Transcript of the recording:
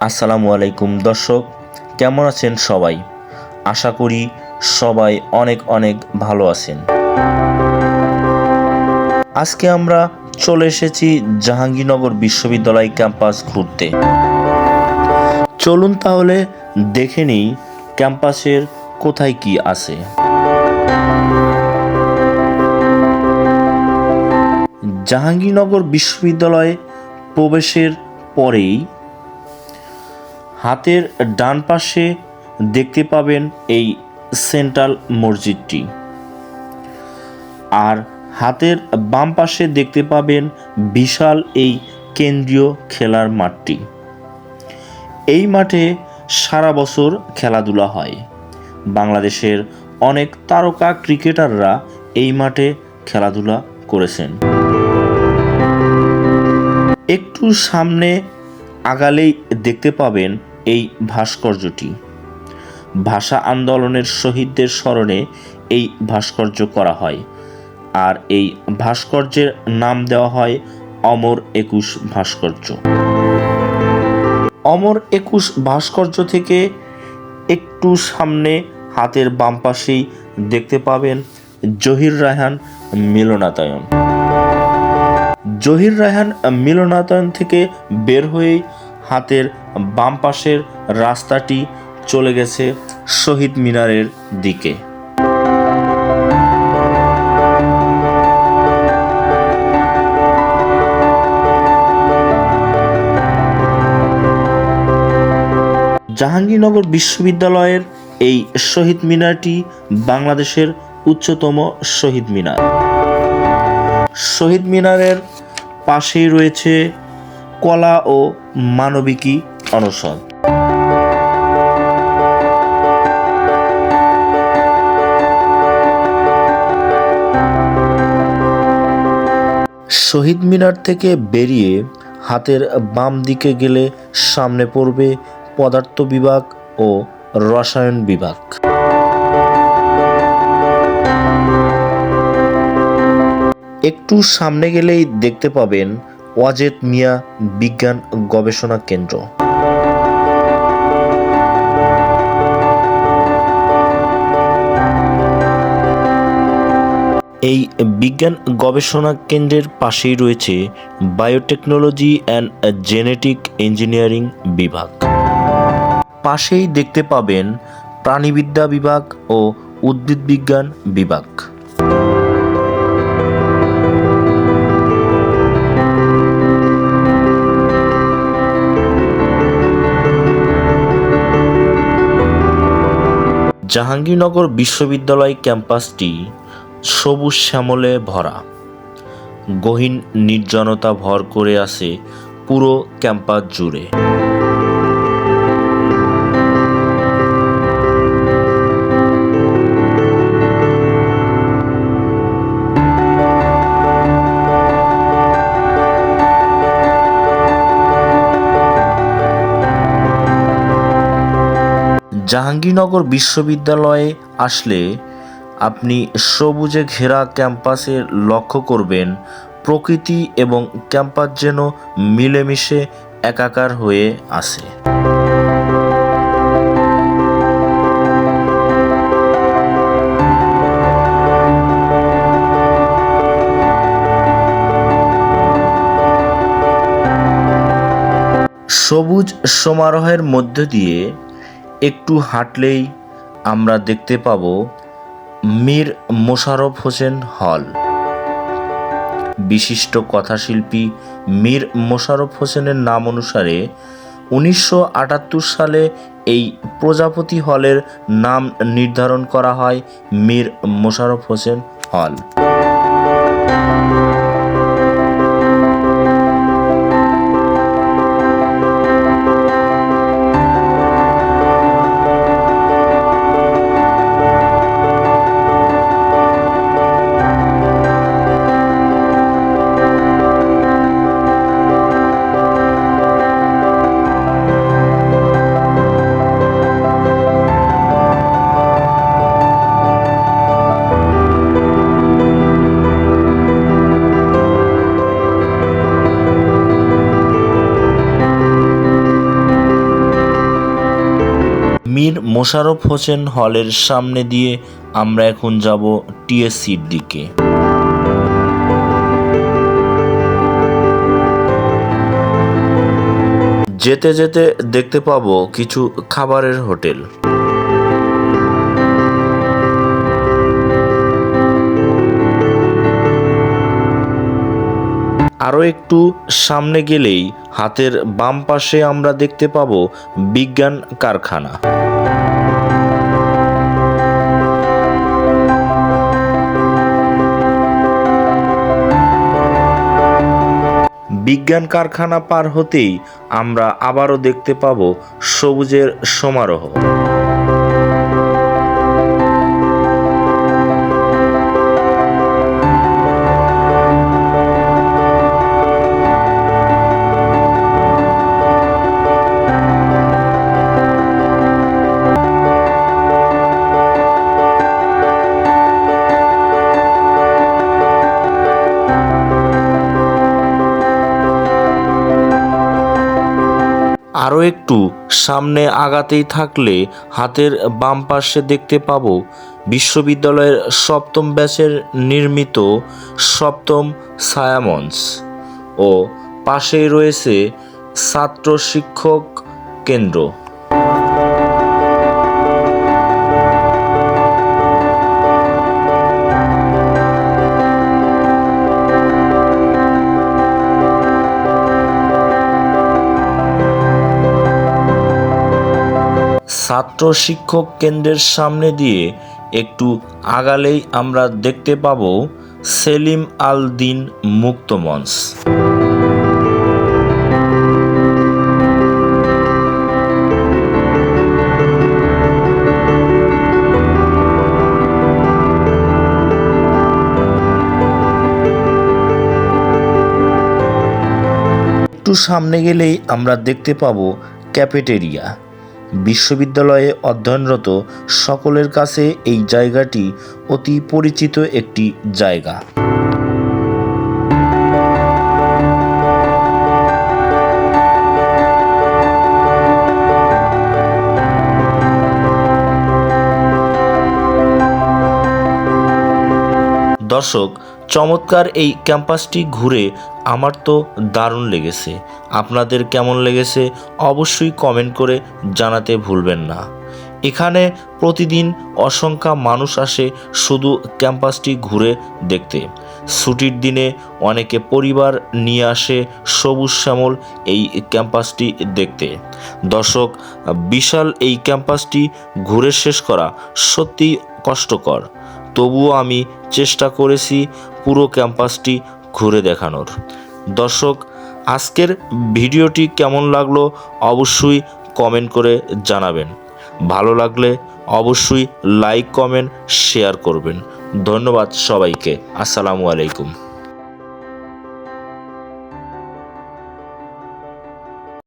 আসসালামু আলাইকুম দর্শক, কেমন আছেন সবাই? আশা করি সবাই অনেক অনেক ভালো আছেন। আজকে আমরা চলে এসেছি জাহাঙ্গীরনগর বিশ্ববিদ্যালয় ক্যাম্পাস ঘুরতে। চলুন তাহলে দেখে নিই ক্যাম্পাসের কোথায় কি আছে। জাহাঙ্গীরনগর বিশ্ববিদ্যালয়ে প্রবেশের পরেই হাতের ডান পাশে দেখতে পাবেন এই সেন্ট্রাল মসজিদটি। আর হাতের বাম পাশে দেখতে পাবেন বিশাল এই কেন্দ্রীয় খেলার মাঠটি। এই মাঠে সারা বছর খেলাধুলা হয়। বাংলাদেশের অনেক তারকা ক্রিকেটাররা এই মাঠে খেলাধুলা করেছেন। একটু সামনে আগালেই দেখতে পাবেন এই ভাস্কর্যটি। ভাষা আন্দোলনের শহীদদের স্মরণে এই ভাস্কর্য করা হয়। আর এই ভাস্কর্যের নাম দেওয়া হয় অমর একুশ ভাস্কর্য। অমর একুশ ভাস্কর্য থেকে একটু সামনে হাতের বাম পাশেই দেখতে পাবেন জহির রায়হান মিলনাতায়ন জহির রায়হান মিলনায়তন থেকে বের হয়েই হাতের বাম পাশের রাস্তাটি চলে গেছে শহীদ মিনারের দিকে। জাহাঙ্গীরনগর বিশ্ববিদ্যালয়ের এই শহীদ মিনারটি বাংলাদেশের উচ্চতম শহীদ মিনার। শহীদ মিনারের পাশেই রয়েছে কলা ও মানবিকী অনুষদ শহীদ মিনার থেকে বেরিয়ে হাতের বাম দিকে গেলে সামনে পড়বে পদার্থ বিভাগ ও রসায়ন বিভাগ। একটু সামনে গেলেই দেখতে পাবেন ওয়াজেদ মিয়া বিজ্ঞান গবেষণা কেন্দ্র। এই বিজ্ঞান গবেষণা কেন্দ্রের পাশেই রয়েছে বায়োটেকনোলজি অ্যান্ড জেনেটিক ইঞ্জিনিয়ারিং বিভাগ। পাশেই দেখতে পাবেন প্রাণীবিদ্যা বিভাগ ও উদ্ভিদ বিজ্ঞান বিভাগ। জাহাঙ্গীরনগর বিশ্ববিদ্যালয় ক্যাম্পাসটি সবুজ শ্যামলে ভরা। গহীন নির্জনতা ভর করে আছে পুরো ক্যাম্পাস জুড়ে। জাহাঙ্গীরনগর বিশ্ববিদ্যালয়ে আসলে আপনি সবুজে ঘেরা ক্যাম্পাসে লক্ষ্য করবেন প্রকৃতি এবং ক্যাম্পাস যেন মিলেমিশে একাকার হয়ে আছে। সবুজ সমারোহের মধ্য দিয়ে একটু হাঁটলেই আমরা দেখতে পাব মীর মোশারফ হোসেন হল। বিশিষ্ট কথাশিল্পী মীর মোশাররফ হোসেনের নাম অনুসারে উনিশশো আটাত্তর সালে এই প্রজাপতি হলের নাম নির্ধারণ করা হয় মীর মোশারফ হোসেন হল। মীর মোশারফ হোসেন হলের সামনে দিয়ে আমরা এখন যাব টিএসসির দিকে। যেতে যেতে দেখতে পাবো কিছু খাবারের হোটেল। আরও একটু সামনে গেলেই হাতের বাম পাশে আমরা দেখতে পাবো বিজ্ঞান কারখানা। বিজ্ঞান কারখানা পার হতেই আমরা আবারও দেখতে পাবো সবুজের সমারোহ। আরও একটু সামনে আগাতেই থাকলে হাতের বাম পাশে দেখতে পাব বিশ্ববিদ্যালয়ের সপ্তম ব্যাচের নির্মিত সপ্তম ছায়ামঞ্চ ও পাশেই রয়েছে ছাত্র শিক্ষক কেন্দ্র। ছাত্র শিক্ষক কেন্দ্রের সামনে দিয়ে একটু আগালেই আমরা দেখতে পাবো সেলিম আল দিন মুক্ত মঞ্চ। একটু সামনে গেলেই আমরা দেখতে পাবো ক্যাফেটেরিয়া। বিশ্ববিদ্যালয়ে অধ্যয়নরত সকলের কাছে এই জায়গাটি অতি পরিচিত একটি জায়গা। দর্শক, চমৎকার এই ক্যাম্পাসটি ঘুরে আমার তো দারুণ লেগেছে। আপনাদের কেমন লেগেছে অবশ্যই কমেন্ট করে জানাতে ভুলবেন না। এখানে প্রতিদিন অসংখ্য মানুষ আসে শুধু ক্যাম্পাসটি ঘুরে দেখতে। ছুটির দিনে অনেকে পরিবার নিয়ে আসে সবুজ শ্যামল এই ক্যাম্পাসটি দেখতে। দর্শক, বিশাল এই ক্যাম্পাসটি ঘুরে শেষ করা সত্যিই কষ্টকর। তবুও আমি চেষ্টা করেছি পুরো ক্যাম্পাসটি ঘুরে দেখানোর। দর্শক, আজকের ভিডিওটি কেমন লাগল অবশ্যই কমেন্ট করে জানাবেন। ভালো লাগলে অবশ্যই লাইক, কমেন্ট, শেয়ার করবেন। ধন্যবাদ সবাইকে। আসসালামু আলাইকুম।